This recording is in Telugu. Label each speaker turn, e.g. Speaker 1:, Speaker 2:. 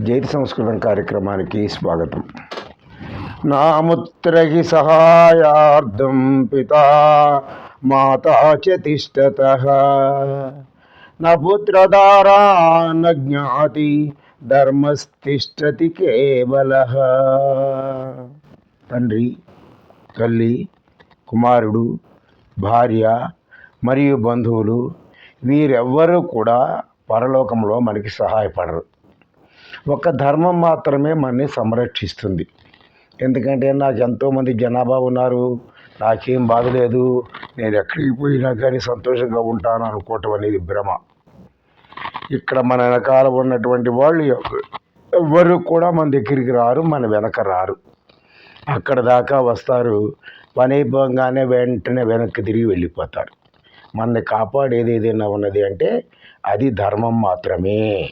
Speaker 1: జైతి సంస్కృతం కార్యక్రమానికి స్వాగతం. నాముత్రహి సహాయార్థం పితా మాతా చ నా పుత్రధారా జ్ఞాతి ధర్మస్థిష్టతి కేవల. తండ్రి తల్లి కుమారుడు భార్య మరియు బంధువులు వీరెవ్వరూ కూడా పరలోకంలో మనకి సహాయపడరు. ఒక ధర్మం మాత్రమే మనని సంరక్షిస్తుంది. ఎందుకంటే నాకు ఎంతోమంది జనాభా ఉన్నారు. నాకేం బాధ లేదు నేను ఎక్కడికి పోయినా కానీ సంతోషంగా ఉంటాను అనుకోవటం అనేది భ్రమ. ఇక్కడ మన వెనకాల ఉన్నటువంటి వాళ్ళు ఎవరు కూడా మన దగ్గరికి రారు మన వెనక రారు. అక్కడ దాకా వస్తారు. పని అయిపోగానే వెంటనే వెనక్కి తిరిగి వెళ్ళిపోతారు. మనని కాపాడేది ఏదైనా ఉన్నది అంటే అది ధర్మం మాత్రమే.